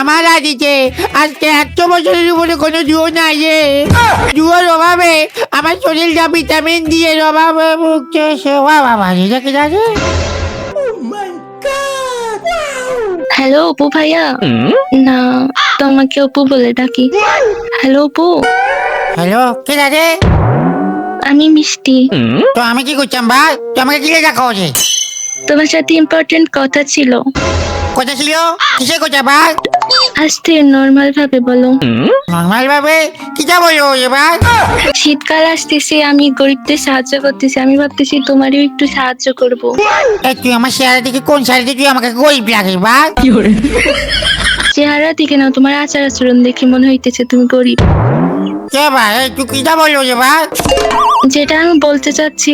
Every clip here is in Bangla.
আমার আদিতে আজকে একশো বছরের উপরে কোনো জুয়ো নাই রে। জুয়োর অভাবে আমার শরীরটা ভিটামিন দিয়ে অভাবে ভুগছে সে। বাবা দেখে যাচ্ছে হ্যালো অপু ভাইয়া। না তোমাকে অপু বলে ডাকি। হ্যালো অপু। হ্যালো কে যাচ্ছে আমি মিষ্টি। তো আমি কি করছিলাম ভাই? তো আমাকে কি লেখা হচ্ছে তোমার সাথে ইম্পর্টেন্ট কথা ছিল। কথা ছিল কিসে কোথায় ভাই আস্তে নর্মাল ভাবে বলো। নর্মাল ভাবে? কি যা বলো এবার? শীতকাল আসতেছে আমি গরিবদের সাহায্য করতেছি। আমি ভাবতেছি তোমারও একটু সাহায্য করব। এই তুই আমার শেয়ারে দেখে কোন শাড়িতে তুই আমাকে গরিব লাগে ভাই চেহারা দেখে না তোমার আচার আচরণ দেখে মনে হইতেছে তুমি গরিব। কে ভাই তুই কিটা বলব যে ভাই যেটা আমি বলতে চাচ্ছি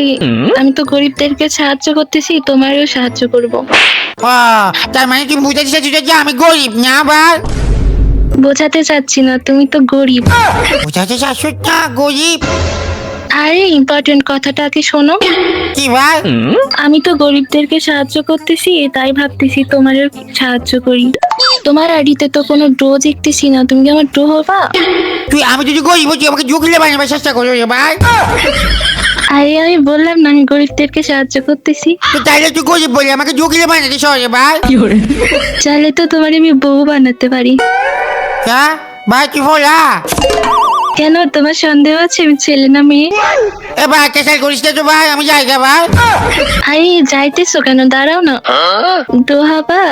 আমি তো গরিবদেরকে সাহায্য করতেছি তোমারও সাহায্য করব। ও তার মানে তুই বুঝাতে চাচ্ছিস যে আমি গরিব না ভাই বোঝাতে চাচ্ছি না তুমি তো গরিব। বুঝাতে চাচ্ছিস না গরিব? আরে ইম্পর্টেন্ট কথাটা আগে শোনো। কি ভাই? আমি তো গরিবদেরকে সাহায্য করতেছি তাই ভাবতেছি তোমারও সাহায্য করি। তোমার আইডিতে তো কোনো ড্রো দেখতেছি না তুমি কি আমার ড্রো হবা? তুই আমি যদি গরিব তুই আমাকে জুগলে বানাবার চেষ্টা করব রে ভাই। আরে আমি বললাম না আমি গরিবদেরকে সাহায্য করতেছি। তো তাইলে তুই গরিব বলি আমাকে জুগলে বানাতে সরে ভাই। চাইলে তো তোমার আমি বউ বানাতে পারি। হ্যাঁ? ভাই তুই বলা কেন? তোমার সন্দেহ আছে আমি ছেলে না মেয়ে? এবার ভাই কেসাল করিস না তো ভাই আমি যাই গা ভাই। আরে যাইতেছো কেন? দাঁড়াও না। দোহা বা।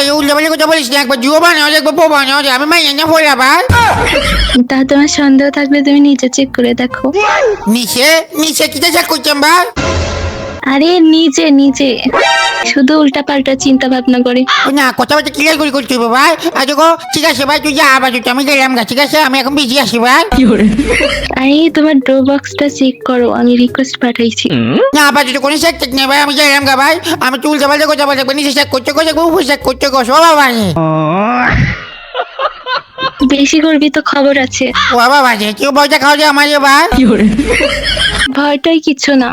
এই উল্লে বলে কথা বলিস না একবার জুয়ো বানাও একবার বউ বানাও আমি মাইয়া না বলা ভাই। তা তোমার সন্দেহ থাকলে তুমি নিচে চেক করে দেখো। নিচে? নিচে কি চেক করছেন ভাই? আরে নিচে নিচে। শুধু উল্টা পাল্টা চিন্তা ভাবনা করে। না কথা বলতে ক্লিয়ার করে করতে হবে ভাই। আজ গো ঠিক আছে ভাই তুই যা আবার তুই আমি গেলাম গা ঠিক আছে? আমি এখন বিজি আছি ভাই। আরে তোমার ড্রো বক্সটা চেক করো আমি রিকোয়েস্ট পাঠাইছি। না আবার তুই কোনো চেক টেক নেই ভাই আমি গেলাম গা ভাই। আমি তুই উল্টা পাল্টা কথা বলতে নিচে চেক করতে করতে উপর চেক করতে কো সব বাবা বেশি করবি তো খবর আছে। ও বাবা বাজে কেউ বইটা খাওয়া যায় আমার ভাই। ভয়টাই কিছু না।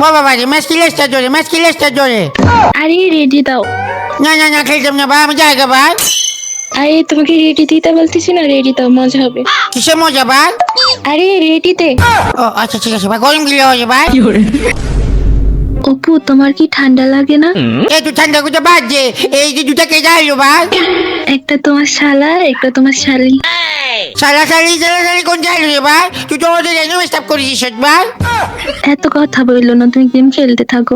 বাবা বাজে ম্যাচ কি লেসটা জোরে ম্যাচ কি লেসটা জোরে। আরে রেডি দাও। না না না খেলতাম না ভাই আমি যাই গা ভাই আরে তোমাকে রেডি দিতে বলতেছি না রেডি দাও মজা হবে। কিসে মজা ভাই আরে রেডিতে ও আচ্ছা ঠিক আছে ভাই গরম গিলে হয়ে ভাই অপু তোমার কি ঠান্ডা লাগে না? এই তুই ঠান্ডা করতে বাজে এই যে দুটা কে যাইলো ভাই একটা তোমার শালা একটা তোমার শালি। শালা সালি সালা সালি কোন যাইলো রে ভাই তুই তো ওদের এনে স্টাফ করেছিস ভাই এত কথা বলল না তুমি গেম খেলতে থাকো।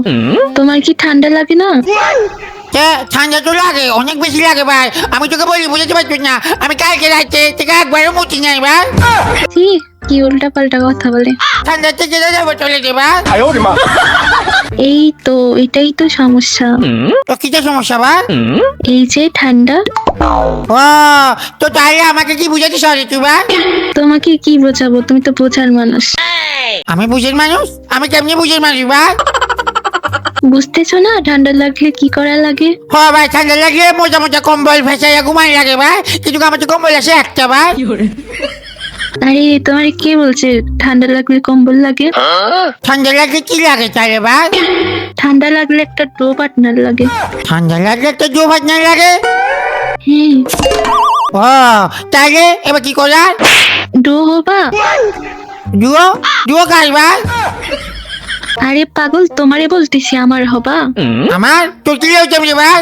তোমার কি ঠান্ডা লাগে না? ঠান্ডা তো লাগে অনেক বেশি লাগে ভাই। আমি তোকে বলি বুঝতে পারছিস না? আমি কালকে রাইতে থেকে একবারও মুচি নাই ভাই কি কি উল্টা পাল্টা কথা বলে। ঠান্ডা থেকে যাব চলে যে ভাই এই তো এটাই তো সমস্যা। তো কিটা সমস্যা বা? এই যে ঠান্ডা। ও তো তাহলে আমাকে কি বুঝাতে সরে তুই ভাই তোমাকে কি বোঝাবো? তুমি তো বোঝার মানুষ। আমি বুঝের মানুষ? আমি কেমনি বুঝের মানুষ বা? বুঝতেছো না ঠান্ডা লাগলে কি করা লাগে? হ ভাই ঠান্ডা লাগলে মোটা মোটা কম্বল ফেসাইয়া ঘুমাই লাগে ভাই। কিন্তু আমার তো কম্বল আছে একটা ভাই। আরে তোমার কে বলছে? ঠান্ডা লাগলে কম্বল লাগে? ঠান্ডা লাগলে কি লাগে তাহলে ভাই? ঠান্ডা লাগলে একটা ডো পার্টনার লাগে। ঠান্ডা লাগলে একটা ডো পার্টনার না লাগে? হ্যাঁ। ও তাহলে এবার কি করার? ডো হবা? জুয়ো জুয়ো কাজ ভাই? আরে পাগল তোমারে বলতেছি আমার হবা। আমার? তোর কি লেগেছে রে ভাই?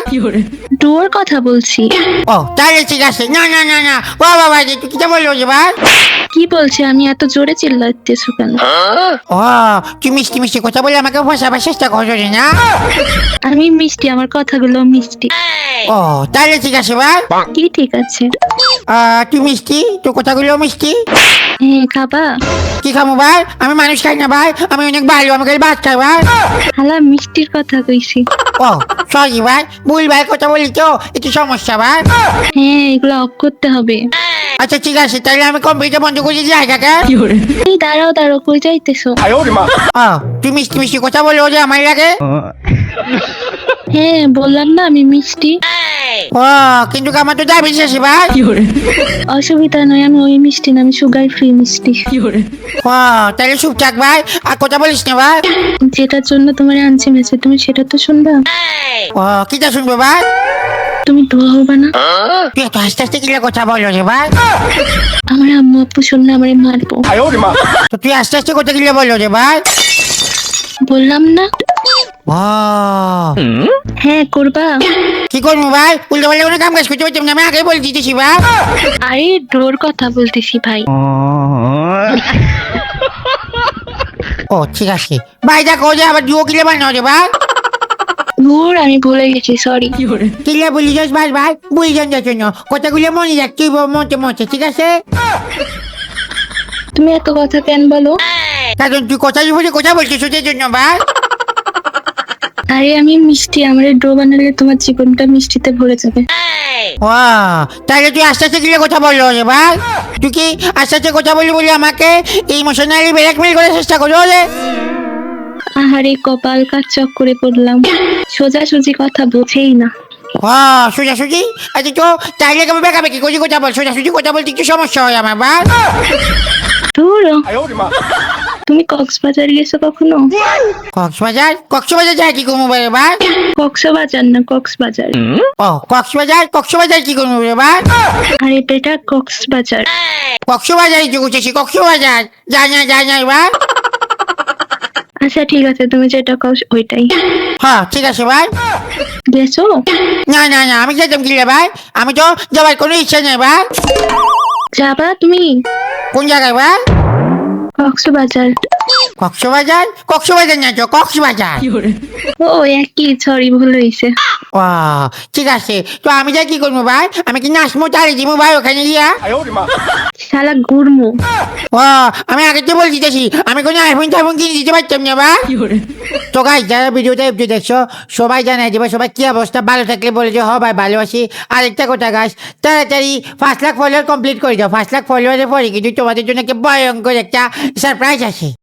ডোর কথা বলছি। ও তাহলে ঠিক আছে। না না না না। বাবা যে তুই কিটা বলল যে ভাই? কি বলছে আমি এত জোরে চিল্লাতেছো কেন? ও তুই মিষ্টি মিষ্টি কথা বলে আমাকে ফসাবার চেষ্টা করছ রে না? আমি মিষ্টি আমার কথাগুলো মিষ্টি। ও তাহলে ঠিক আছে ভাই? কি ঠিক আছে? আহ, তুই মিষ্টি? তোর কথাগুলো মিষ্টি? হ্যাঁ খাবা। কি খাব ভাই? আমি মানুষ খাই না ভাই। আমি অনেক ভালো আমাকে খাই ভাই। হালা মিষ্টির কথা কইছি। ও সরি ভাই। ভুল ভাই কথা বলি তো একটু সমস্যা ভাই। হ্যাঁ এগুলো অফ করতে হবে। আচ্ছা ঠিক আছে তাহলে আমি কম্পিউটার বন্ধ করে যাই কাকা এই দাঁড়াও দাঁড়াও কই যাইতেছো? তুই মিষ্টি মিষ্টি কথা বলো যে আমার লাগে হ্যাঁ বললাম না আমি মিষ্টি। ও কিন্তু আমার তো ডায়াবেটিস আছে ভাই। অসুবিধা নয় আমি ওই মিষ্টি না আমি সুগার ফ্রি মিষ্টি। ও তাহলে চুপ থাক ভাই। আর কথা বলিস না ভাই। যেটার জন্য তোমার আনছি মেসে তুমি সেটা তো শুনবা? ও কিটা শুনবে ভাই? তুমি দোয়া হবা না? তুই এত আস্তে আস্তে কিলে কথা বলো রে ভাই? আমার আম্মু আপু শুনলে আমারে মারবো। তুই আস্তে আস্তে কথা কিলে বলো রে ভাই? বললাম না। হ্যাঁ করবা। কি করব ভাই? উল্টো পাল্টা কোনো কাম কাজ করতে পারতাম না আমি আগে বলে দিতেছি ভাই। আরে ডোর কথা বলতেছি ভাই। ও ঠিক আছে। ভাই দেখো যে আবার দুও কিলে বানাও রে ভাই। আমি ভুলে গেছি সরি কিলে বলি যাস ভাই ভাই। বুঝি যান যাচ্ছ না কথাগুলো মনে রাখছি মতে মতে ঠিক আছে? তুমি এত কথা কেন বলো? কারণ তুই কথা বলে কথা বলছিস ওদের জন্য ভাই। আরে আমি মিষ্টি আমার ডো বানালে তোমার জীবনটা মিষ্টিতে ভরে যাবে। ও তাহলে তুই আস্তে আস্তে গিলে কথা বলল রে ভাই। তুই কি আস্তে আস্তে কথা বলি বলি আমাকে ইমোশনালি ব্ল্যাকমেল করার চেষ্টা করো রে আহারে কপাল কাজ চক করে পড়লাম। সোজাসুজি কথা বোঝেই না। ও সোজাসুজি? আচ্ছা তো তাইলে আমি বেকা বেকি করি কথা বল? সোজাসুজি কথা বলতে একটু সমস্যা হয় আমার ভাই? দূর তুমি কক্সবাজার গেছো কখনো? কক্সবাজার? কক্সবাজার যায় কি করব রে ভাই কক্সবাজার না কক্সবাজার। ও কক্সবাজার? কক্সবাজার কি করব রে ভাই আরে বেটা কক্সবাজার। কক্সবাজার যে গুছেছি কক্সবাজার। যা না যা না ভাই আচ্ছা ঠিক আছে তুমি যেটা কও ওইটাই। হ্যাঁ ঠিক আছে ভাই গেছো? না না না আমি যেতাম কি ভাই আমি তো যাবার কোনো ইচ্ছা নেই ভাই যাবা তুমি? কোন জায়গায় ভাই কক্সবাজার। কক্সবাজার? কক্সবাজার না কক্সবাজার। ও একই সরি ভুল হয়েছে ও ঠিক আছে। তো আমি যা কি করব ভাই? আমি কি নাচবো? তাড়ি দিব ভাই ওখানে গিয়া। শালা গুড়মু। ও আমি আগে তো বলে দিতেছি আমি কোনো আইফোন টাইফোন কিনে দিতে পারতাম না ভাই। তো গাই যারা ভিডিওটা একটু দেখছ সবাই জানাই দেবে সবাই কি অবস্থা? ভালো থাকলে বলে যে হ ভাই ভালোবাসি। আরেকটা কথা গাছ তাড়াতাড়ি পাঁচ লাখ ফলোয়ার কমপ্লিট করে দাও। পাঁচ লাখ ফলোয়ারের পরে কিন্তু তোমাদের জন্য একটা ভয়ঙ্কর একটা সারপ্রাইজ আছে